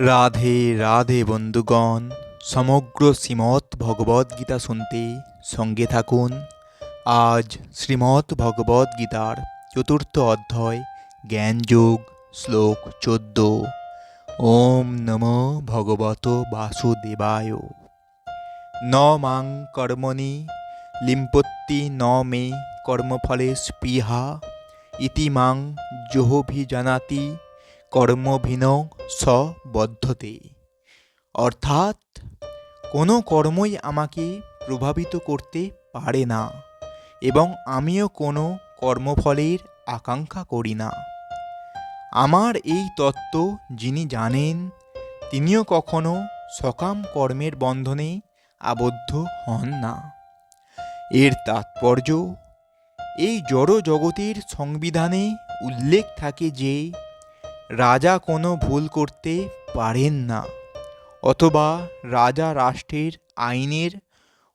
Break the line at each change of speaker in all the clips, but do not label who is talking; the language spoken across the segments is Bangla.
রাধে রাধে বন্ধুগণ, সমগ্র শ্রীমৎ ভগবদ গীতা শুনতে সঙ্গে থাকুন। আজ শ্রীমৎ ভগবদ গীতার চতুর্থ অধ্যায়, জ্ঞানযোগ, শ্লোক চোদ্দ। ওম নম ভগবত বাসুদেবায়। ন মাং কর্মণি, লিম্পত্তি ন মে কর্মফলে স্পৃহা, ইতি মাং জোহভিজানাতি, কর্মভিন সবদ্ধতে অর্থাৎ, কোনো কর্মই আমাকে প্রভাবিত করতে পারে না এবং আমিও কোনো কর্মফলের আকাঙ্ক্ষা করি না। আমার এই তত্ত্ব যিনি জানেন, তিনিও কখনো সকাম কর্মের বন্ধনে আবদ্ধ হন না। এর তাৎপর্য, এই জড় জগতের সংবিধানে উল্লেখ থাকে যে রাজা কোনো ভুল করতে পারেন না, অথবা রাজা রাষ্ট্রের আইনের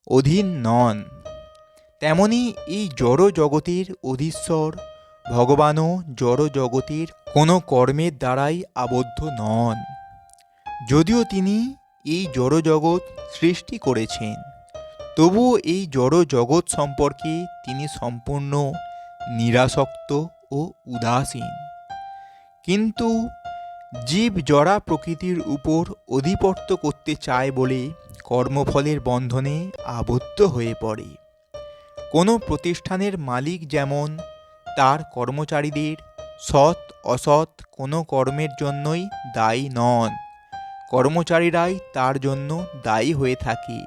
অধীন নন। তেমনি এই জড় জগতের অধীশ্বর ভগবানও জড় জগতের কোনো কর্মের দ্বারাই আবদ্ধ নন। যদিও তিনি এই জড় জগৎ সৃষ্টি করেছেন, তবুও এই জড় জগৎ সম্পর্কে তিনি সম্পূর্ণ নিরাসক্ত ও উদাসীন। কিন্তু জীব জড়া প্রকৃতির উপর অধিপত্য করতে চায় বলে কর্মফলের বন্ধনে আবদ্ধ হয়ে পড়ে। কোনো প্রতিষ্ঠানের মালিক যেমন তার কর্মচারীদের সৎ অসৎ কোনো কর্মের জন্যই দায়ী নন, কর্মচারীরাই তার জন্য দায়ী হয়ে থাকে।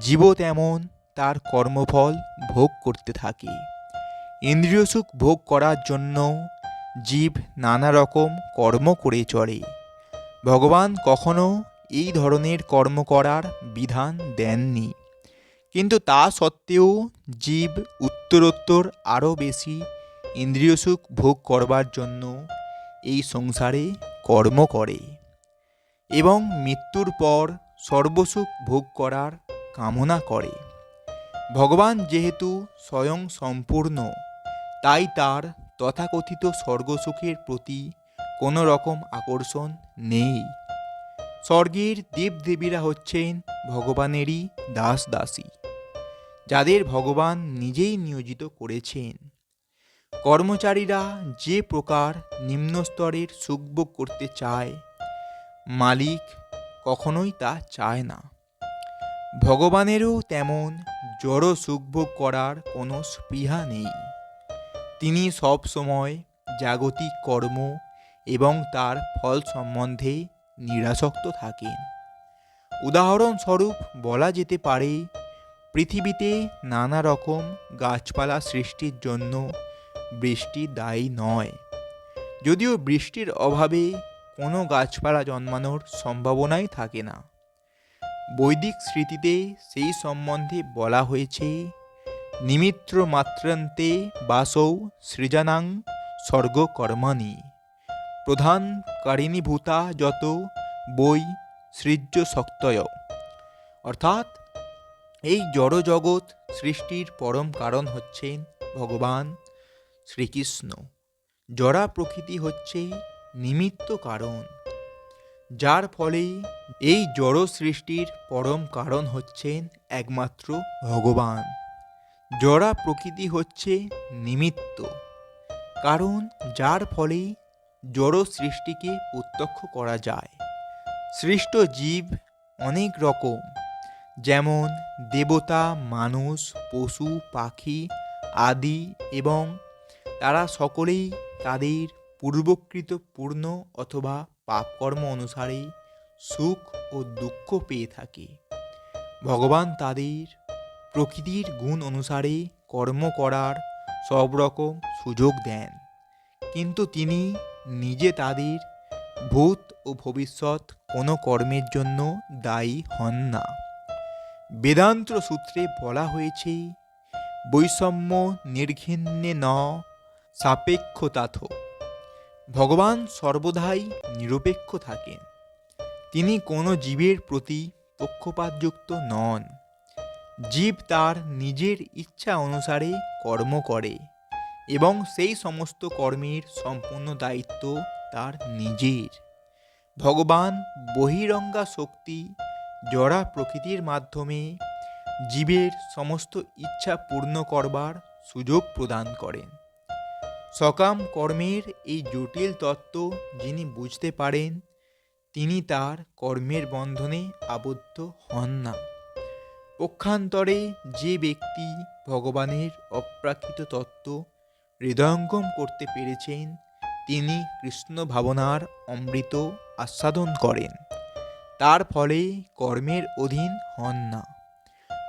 জীবও তেমন তার কর্মফল ভোগ করতে থাকে। ইন্দ্রিয় সুখ ভোগ করার জন্য জীব নানা রকম কর্ম করে চলে। ভগবান কখনো এই ধরনের কর্ম করার বিধান দেননি। কিন্তু তা সত্ত্বেও জীব উত্তরোত্তর আরও বেশি ইন্দ্রিয় সুখ ভোগ করবার জন্য এই সংসারে কর্ম করে এবং মৃত্যুর পর সর্বসুখ ভোগ করার কামনা করে। ভগবান যেহেতু স্বয়ং সম্পূর্ণ, তাই তার তথাকথিত স্বর্গসুখের প্রতি কোনো রকম আকর্ষণ নেই। স্বর্গের দেবদেবীরা হচ্ছেন ভগবানেরই দাস দাসী যাদের ভগবান নিজেই নিয়োজিত করেছেন। কর্মচারীরা যে প্রকার নিম্ন স্তরের সুখভোগ করতে চায়, মালিক কখনোই তা চায় না। ভগবানেরও তেমন জড় সুখভোগ করার কোনো স্পৃহা নেই। তিনি সব সময় জাগতিক কর্ম এবং তার ফল সম্বন্ধে নিরাসক্ত থাকেন। উদাহরণস্বরূপ বলা যেতে পারে, পৃথিবীতে নানা রকম গাছপালা সৃষ্টির জন্য বৃষ্টি দায়ী নয়। যদিও বৃষ্টির অভাবে কোনো গাছপালা জন্মানোর সম্ভাবনাই থাকে না। বৈদিক স্মৃতিতে সেই সম্বন্ধে বলা হয়েছে নিমিত্র মাত্রান্তে বাসৌ সৃজানাং স্বর্গকর্মাণি। প্রধান কারিণীভূতা যত বই সৃজ্য শক্তয় অর্থাৎ এই জড় জগৎ সৃষ্টির পরম কারণ হচ্ছেন ভগবান শ্রীকৃষ্ণ। জড়া প্রকৃতি হচ্ছে নিমিত্ত কারণ। যার ফলে এই জড় সৃষ্টির পরম কারণ হচ্ছেন একমাত্র ভগবান। জড়া প্রকৃতি হচ্ছে নিমিত্ত, কারণ যার ফলেই জড় সৃষ্টিকে প্রত্যক্ষ করা যায়। সৃষ্ট জীব অনেক রকম, যেমন দেবতা, মানুষ, পশু, পাখি আদি এবং তারা সকলেই তাদের পূর্বকৃত পূর্ণ অথবা পাপকর্ম অনুসারে সুখ ও দুঃখ পেয়ে থাকে। ভগবান তাদের প্রকৃতির গুণ অনুসারে কর্ম করার সব রকম সুযোগ দেন। কিন্তু তিনি নিজে তাদের ভূত ও ভবিষ্যৎ কোনো কর্মের জন্য দায়ী হন না। বেদান্ত সূত্রে বলা হয়েছে, বৈষম্য নির্ঘিন্নে ন সাপেক্ষতাথ ভগবান সর্বদাই নিরপেক্ষ থাকেন। তিনি কোনো জীবের প্রতি পক্ষপাতযুক্ত নন। জীব তার নিজের ইচ্ছা অনুসারে কর্ম করে এবং সেই সমস্ত কর্মের সম্পূর্ণ দায়িত্ব তার নিজের। ভগবান বহিরঙ্গা শক্তি জড়া প্রকৃতির মাধ্যমে জীবের সমস্ত ইচ্ছা পূর্ণ করবার সুযোগ প্রদান করেন। সকাম কর্মের এই জটিল তত্ত্ব যিনি বুঝতে পারেন, তিনি তার কর্মের বন্ধনে আবদ্ধ হন না। পক্ষান্তরে যে ব্যক্তি ভগবানের অপ্রাকৃত তত্ত্ব হৃদয়ঙ্গম করতে পেরেছেন, তিনি কৃষ্ণ ভাবনার অমৃত আস্বাদন করেন। তার ফলে কর্মের অধীন হন না।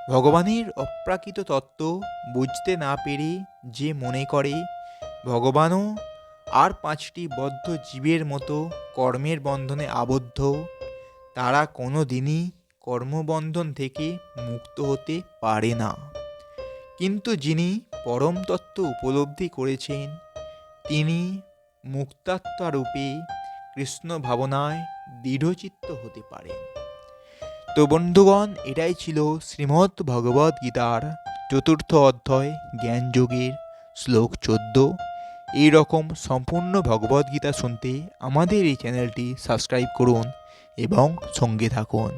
ভগবানের অপ্রাকৃত তত্ত্ব বুঝতে না পেরে যে মনে করে, ভগবানও আর পাঁচটি বদ্ধ জীবের মতো কর্মের বন্ধনে আবদ্ধ, তারা কোনো দিনই কর্মবন্ধন থেকে মুক্ত হতে পারে না। কিন্তু যিনি পরম তত্ত্ব উপলব্ধি করেছেন, তিনি মুক্তাত্মা রূপে কৃষ্ণ ভাবনায় দৃঢ়চিত্ত হতে পারেন। তো বন্ধুগণ, এটাই ছিল শ্রীমদ্ ভগবদ গীতার চতুর্থ অধ্যায় জ্ঞানযোগের শ্লোক চোদ্দ। এই রকম সম্পূর্ণ ভগবদ্গীতা শুনতে আমাদের এই চ্যানেলটি সাবস্ক্রাইব করুন এবং সঙ্গে থাকুন।